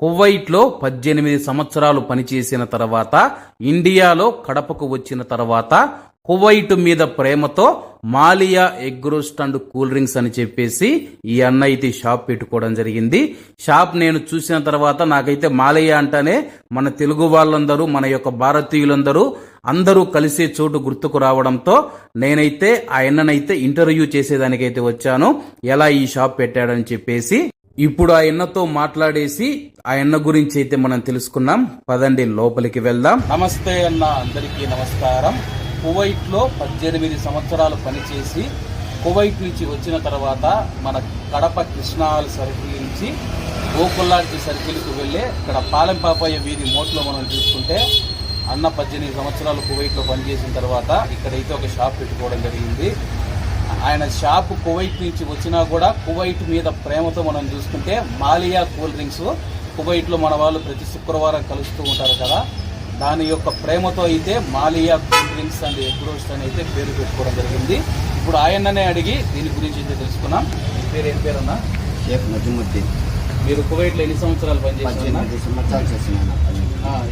కువైట్లో పద్దెనిమిది సంవత్సరాలు పనిచేసిన తర్వాత ఇండియాలో కడపకు వచ్చిన తర్వాత కువైట్ మీద ప్రేమతో Maliya egg roast and cool drinks అని చెప్పేసి ఈ అన్న అయితే షాప్ పెట్టుకోవడం జరిగింది. షాప్ నేను చూసిన తర్వాత నాకైతే మాలియా అంటేనే మన తెలుగు వాళ్ళందరూ మన యొక్క భారతీయులందరూ అందరూ కలిసే చోటు గుర్తుకు రావడంతో నేనైతే ఆ అన్ననైతే ఇంటర్వ్యూ చేసేదానికైతే వచ్చాను. ఎలా ఈ షాప్ పెట్టాడని చెప్పేసి ఇప్పుడు ఆ ఎన్నతో మాట్లాడేసి ఆ ఎన్న గురించి అయితే మనం తెలుసుకున్నాం. పదండి లోపలికి వెళ్దాం. నమస్తే అన్న అందరికీ నమస్కారం. కువైట్లో పద్దెనిమిది సంవత్సరాలు పనిచేసి కువైట్ నుంచి వచ్చిన తర్వాత మన కడప కృష్ణాల సర్కిల్ నుంచి గోకుల్లాంటి సర్కిల్కి వెళ్ళి ఇక్కడ పాలెంపాపయ్య వీధి మోట్లో మనం చూసుకుంటే అన్న పద్దెనిమిది సంవత్సరాలు కువైట్లో పనిచేసిన తర్వాత ఇక్కడైతే ఒక షాప్ పెట్టుకోవడం జరిగింది. ఆయన షాప్ కువైట్ నుంచి వచ్చినా కూడా కువైట్ మీద ప్రేమతో మనం చూసుకుంటే మాలియా కూల్ డ్రింక్స్ కువైట్లో మన వాళ్ళు ప్రతి శుక్రవారం కలుస్తూ ఉంటారు కదా. దాని యొక్క ప్రేమతో అయితే Maliya cool drinks and egg roast అని అయితే పేరు పెట్టుకోవడం జరిగింది. ఇప్పుడు ఆయననే అడిగి దీని గురించి అయితే తెలుసుకున్నాం మీ పేరు ఏం పేరన్నా షేక్ నజముద్దీన్ మీరు కువైట్లో ఎన్ని సంవత్సరాలు పద్దెనిమిది సంవత్సరాలు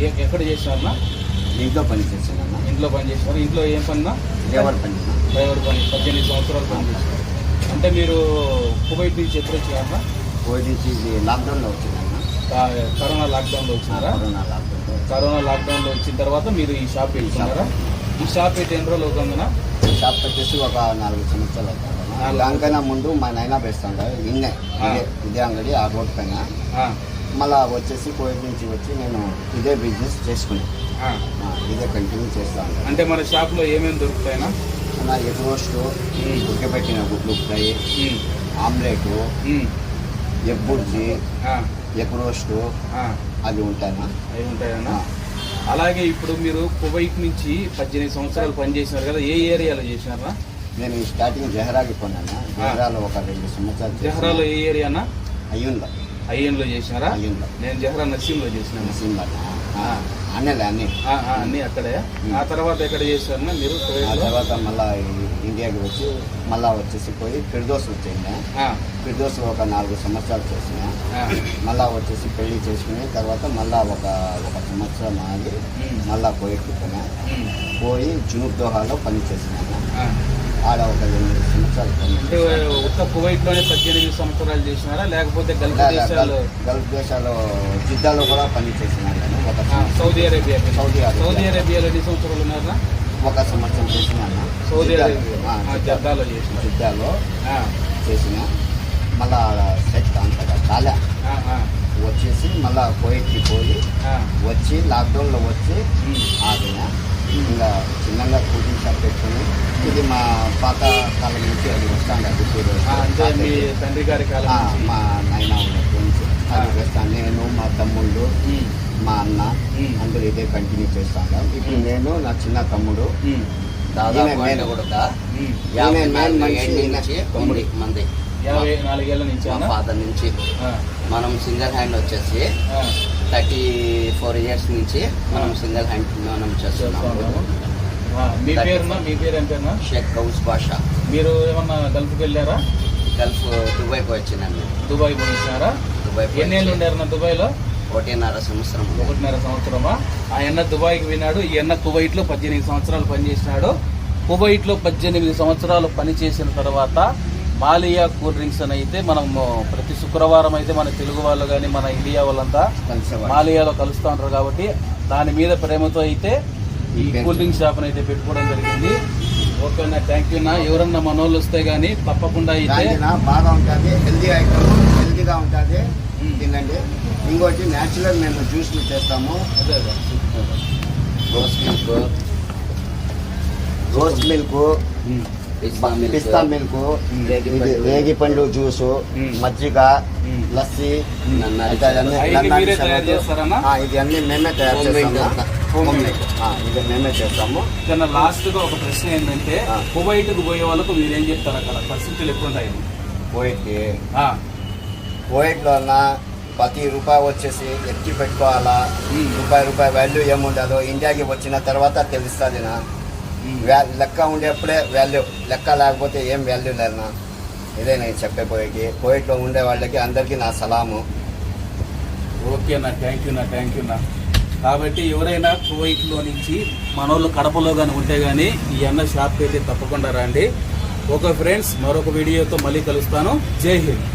ఏ- ఎక్కడ చేశారన్నా ఇంట్లో పని చేసినాను ఇంట్లో పని చేశారు? ఇంట్లో ఏం పన్నా పద్దెనిమిది సంవత్సరాలు అంటే మీరు కువైట్ నుంచి ఎప్పుడు వచ్చారన్నా? కోవిడ్ నుంచి ఇది లాక్డౌన్లో వచ్చినాను కా- కరోనా లాక్డౌన్లో వచ్చినారా? కరోనా లాక్డౌన్లో కరోనా లాక్డౌన్లో వచ్చిన తర్వాత మీరు ఈ షాప్ పెట్టుకున్నారా? ఈ షాప్ అయితే ఎన్ని రోజులు అవుతుందన్నా? షాప్ వచ్చేసి ఒక నాలుగు సంవత్సరాలు నాలుగు. దానికైనా ముందు మా నాయన వేస్తాడు ఇన్నే ఇదే అంగడి ఆ రోడ్ పైన. మళ్ళా వచ్చేసి కోవిడ్ నుంచి వచ్చి నేను ఇదే బిజినెస్ చేసుకున్నాను. ఇదే కంటిన్యూ చేస్తాను అంటే మన షాప్లో ఏమేమి దొరుకుతాయినా? నా ఎగ్ రోస్ట్. ఉడకబెట్టిన గుడ్లు fry omelette egg bhurji egg roast అవి ఉంటాయన్నా. అవి ఉంటాయన్నా? అలాగే ఇప్పుడు మీరు కువైట్ నుంచి పద్దెనిమిది సంవత్సరాలు పనిచేసినారు కదా ఏ ఏరియాలో చేసినారా? నేను స్టార్టింగ్ జహరాకి కొన్నాను జహరాలో ఒక రెండు సంవత్సరాలు. జహరాలో ఏ ఏరియానా? అయ్యుందా అయ్యన్లో చేసినారా? నేను జహరా నసీంలో చేసినాను నరసింహ అన్నలే అన్ని. అన్నీ అక్కడే. ఆ తర్వాత ఎక్కడ చేశారన్నా మీరు ఆ తర్వాత మళ్ళా ఇండియాకి వచ్చి మళ్ళా వచ్చేసి పోయి ఫిర్దోస్ వచ్చింది ఫిర్దోస్ ఒక నాలుగు సంవత్సరాలు చేసిన. మళ్ళా వచ్చేసి పెళ్ళి చేసుకుని తర్వాత మళ్ళా ఒక ఒక సంవత్సరం ఆగి మళ్ళా పోయి పోయి జునూబ్ దోహాలో పని చేసినాను. ఆడ ఒక ఎనిమిది సంవత్సరాలు పని అంటే ఉత్త కువైట్లోనే పద్దెనిమిది సంవత్సరాలు చేసినారా? లేకపోతే గల్ఫ్ దేశాలు గల్ఫ్ దేశాల్లో? జిద్దాలో కూడా పని ఒక సంవత్సరం. Saudi Arabia. సౌదీ. సౌదీ అరేబియాలో ఎన్ని సంవత్సరాలు ఉన్నారా? ఒక సంవత్సరం చేసినాను. Saudi Arabia. జద్దాలో చేసిన జిద్దాలో చేసిన. మళ్ళా సెట్ అంతగా చాలా. వచ్చేసి మళ్ళా కోయిట్కి పోయి వచ్చి లాక్డౌన్లో వచ్చి ఆగిన. ఇంకా చిన్నగా షాప్ పెట్టుకుని ఇది మా పాత కాలం నుంచి అది వస్తాను మీ తండ్రి గారి మా నాయన ఉన్న ఫ్రెండ్స్ అది వేస్తాను నేను మా తమ్ముళ్ళు మా అన్న అందరూ ఇదే కంటిన్యూ చేస్తాను ఇప్పుడు నేను నా చిన్న తమ్ముడు దాదాపు ఆయన. కూడా. యాభై నాలుగు నుంచి. తొమ్మిది మంది. యాభై నాలుగేళ్ళ నుంచి మా? ఫాదర్ నుంచి. మనం సింగిల్ హ్యాండ్ వచ్చేసి థర్టీ ఫోర్ ఇయర్స్ నుంచి మనం సింగిల్ హ్యాండ్ మనం చేస్తా చేస్తున్నాము. మీ పేరునా? మీ పేరు ఏం పేరునా? షేక్ గౌస్ బాషా. మీరు ఏమన్నా గల్ఫ్కి వెళ్ళారా? గల్ఫ్ దుబాయ్కి వచ్చినాను దుబాయ్ పోయినారా దుబాయ్ ఎన్నేళ్ళు ఉండారన్న దుబాయ్లో? ఒకటిన్నర సంవత్సరం. ఒకటిన్నర సంవత్సరమా? ఆ ఎన్న దుబాయ్కి విన్నాడు ఈ ఎన్న కువైట్లో పద్దెనిమిది సంవత్సరాలు పనిచేసినాడు కువైట్లో పద్దెనిమిది సంవత్సరాలు పనిచేసిన తర్వాత మాలియా కూల్ డ్రింక్స్ అని అయితే మనం ప్రతి శుక్రవారం అయితే మన తెలుగు వాళ్ళు కానీ మన ఇండియా వాళ్ళంతా మాలియాలో కలుస్తూ ఉంటారు కాబట్టి దాని మీద ప్రేమతో అయితే ఈ కూల్ డ్రింక్ షాప్ అయితే పెట్టుకోవడం జరిగింది. ఓకే అన్న థ్యాంక్ యూ నా. ఎవరన్నా మనోళ్ళు వస్తే గానీ తప్పకుండా అయితే బాగా ఉంటుంది హెల్దీ ఐటమ్ హెల్దీగా ఉంటుంది. తినండి. ఇంకోటి న్యాచురల్ మేము జ్యూస్లు చేస్తాము. Rose milk rose milk pista milk. Pista milk రేగి ఇది పండు. రేగి పండు జ్యూసు. మజ్జిగ. లస్సీ ఇది అన్ని మేమే తయారు చేస్తాము. ఇది మేమే చేస్తాము. లాస్ట్గా ఒక ప్రశ్న ఏంటంటే. కువైట్కు పోయే వాళ్ళకు మీరేం చెప్తారు అక్కడ? పరిస్థితులు ఎట్లుంటాయి? పోయిట్కి ఆ, కోవిడ్లో ఉన్న ప్రతి రూపాయి వచ్చేసి ఎత్తి పెట్టుకోవాలా. రూపాయి రూపాయి వాల్యూ ఏముండదో ఇండియాకి వచ్చిన తర్వాత తెలుస్తుంది నా లెక్క ఉండేప్పుడే వాల్యూ లెక్క లేకపోతే ఏం వాల్యూ లేదన్నా ఇదే నేను చెప్పే పోయేకి. పోయిట్లో ఉండే వాళ్ళకి అందరికీ నా సలాము. ఓకే థ్యాంక్ యూ నా థ్యాంక్ యూనా కాబట్టి ఎవరైనా కువైట్లో నుంచి మనోళ్ళు కడపలో కానీ ఉంటే కానీ ఈ అన్న షాప్కి అయితే తప్పకుండా రండి. ఓకే ఫ్రెండ్స్ మరొక వీడియోతో మళ్ళీ కలుస్తాను. జై హింద్.